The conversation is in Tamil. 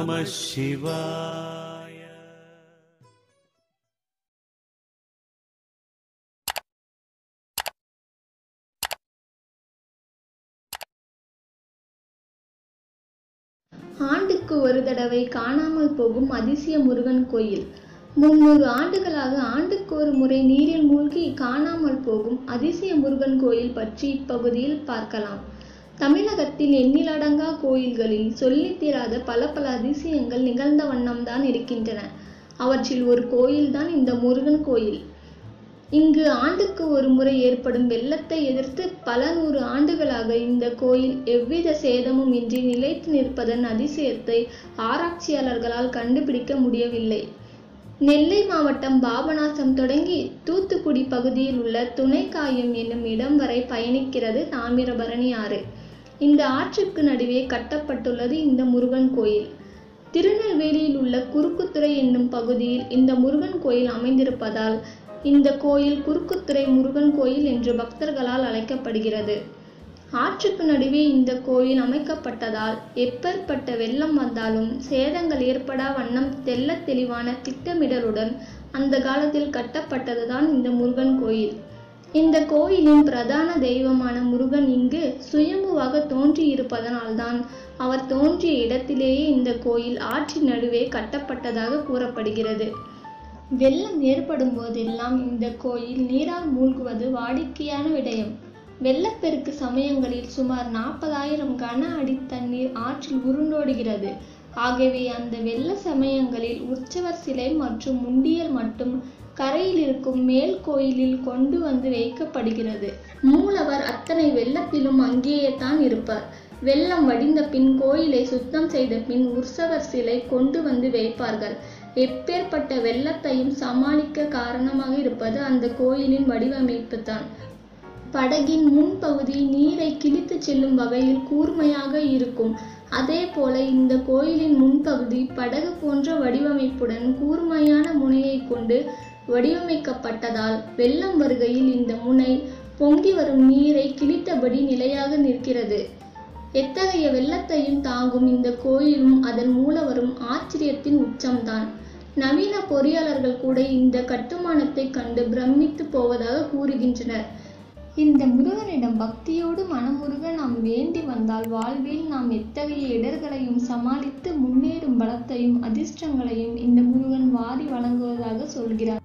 நம சிவாய. ஆண்டுக்கு ஒரு தடவை காணாமல் போகும் அதிசய முருகன் கோயில். முன்னூறு ஆண்டுகளாக ஆண்டுக்கு ஒரு முறை நீரில் மூழ்கி காணாமல் போகும் அதிசய முருகன் கோயில் பற்றி இப்பகுதியில் பார்க்கலாம். தமிழகத்தில் எண்ணிலடங்கா கோயில்களில் சொல்லித் தீராத பல பல அதிசயங்கள் நிகழ்ந்த வண்ணம்தான் இருக்கின்றன. அவற்றில் ஒரு கோயில்தான் இந்த முருகன் கோயில். இங்கு ஆண்டுக்கு ஒரு முறை ஏற்படும் வெள்ளத்தை எதிர்த்து பல நூறு ஆண்டுகளாக இந்த கோயில் எவ்வித சேதமும் இன்றி நிலைத்து நிற்பதன் அதிசயத்தை ஆராய்ச்சியாளர்களால் கண்டுபிடிக்க முடியவில்லை. நெல்லை மாவட்டம் பாபநாசம் தொடங்கி தூத்துக்குடி பகுதியில் உள்ள துணைக்காயம் என்னும் இடம் வரை பயணிக்கிறது தாமிரபரணி ஆறு. இந்த ஆற்றுக்கு நடுவே கட்டப்பட்டுள்ளது இந்த முருகன் கோயில். திருநெல்வேலியில் உள்ள குறுக்குத்துறை என்னும் பகுதியில் இந்த முருகன் கோயில் அமைந்திருப்பதால் இந்த கோயில் குறுக்குத்துறை முருகன் கோயில் என்று பக்தர்களால் அழைக்கப்படுகிறது. ஆற்றுக்கு நடுவே இந்த கோயில் அமைக்கப்பட்டதால் எப்பேற்பட்ட வெள்ளம் வந்தாலும் சேதங்கள் ஏற்படா வண்ணம் தெல்ல தெளிவான திட்டமிடலுடன் அந்த காலத்தில் கட்டப்பட்டதுதான் இந்த முருகன் கோயில். இந்த கோயிலின் பிரதான தெய்வமான முருகன் இங்கு சுயம்புவாக தோன்றியிருப்பதனால்தான் அவர் தோன்றிய இடத்திலேயே இந்த கோயில் ஆற்றின் நடுவே கட்டப்பட்டதாக கூறப்படுகிறது. வெள்ளம் ஏற்படும் போதெல்லாம் இந்த கோயில் நீரால் மூழ்குவது வாடிக்கையான விடயம். வெள்ளப்பெருக்கு சமயங்களில் சுமார் நாற்பதாயிரம் கன அடி தண்ணீர் ஆற்றில் உருண்டோடுகிறது. ஆகவே அந்த வெள்ள சமயங்களில் உற்சவர் சிலை மற்றும் முண்டியல் மட்டும் கரையில் இருக்கும் மேல் கோயிலில் கொண்டு வந்து வைக்கப்படுகிறது. மூலவர் அத்தனை வெள்ளத்திலும் அங்கேயே தான் இருப்பார். வெள்ளம் வடிந்த பின் கோயிலை சுத்தம் செய்த பின் உற்சவர் சிலை கொண்டு வந்து வைப்பார்கள். எப்பேற்பட்ட வெள்ளத்தையும் சமாளிக்க காரணமாக இருப்பது அந்த கோயிலின் வடிவமைப்பு தான் படகின் முன்பகுதி நீரை கிழித்து செல்லும் வகையில் கூர்மையாக இருக்கும். அதே போல இந்த கோயிலின் முன்பகுதி படகு போன்ற வடிவமைப்புடன் கூர்மையான முனையை கொண்டு வடிவமைக்கப்பட்டதால் வெள்ளம் வருகையில் இந்த முனை பொங்கி வரும் நீரை கிழித்தபடி நிலையாக நிற்கிறது. எத்தகைய வெள்ளத்தையும் தாங்கும் இந்த கோயிலும் அதன் மூலவரும் ஆச்சரியத்தின் உச்சம்தான். நவீன பொறியாளர்கள் கூட இந்த கட்டுமானத்தை கண்டு பிரமித்து போவதாக கூறுகின்றனர். இந்த முருகனிடம் பக்தியோடு மனமுருக நாம் வேண்டி வந்தால் வாழ்வில் நாம் எத்தகைய இடர்களையும் சமாளித்து முன்னேறும் பலத்தையும் அதிர்ஷ்டங்களையும் இந்த முருகன் வாரி வழங்குவதாக சொல்கிறார்.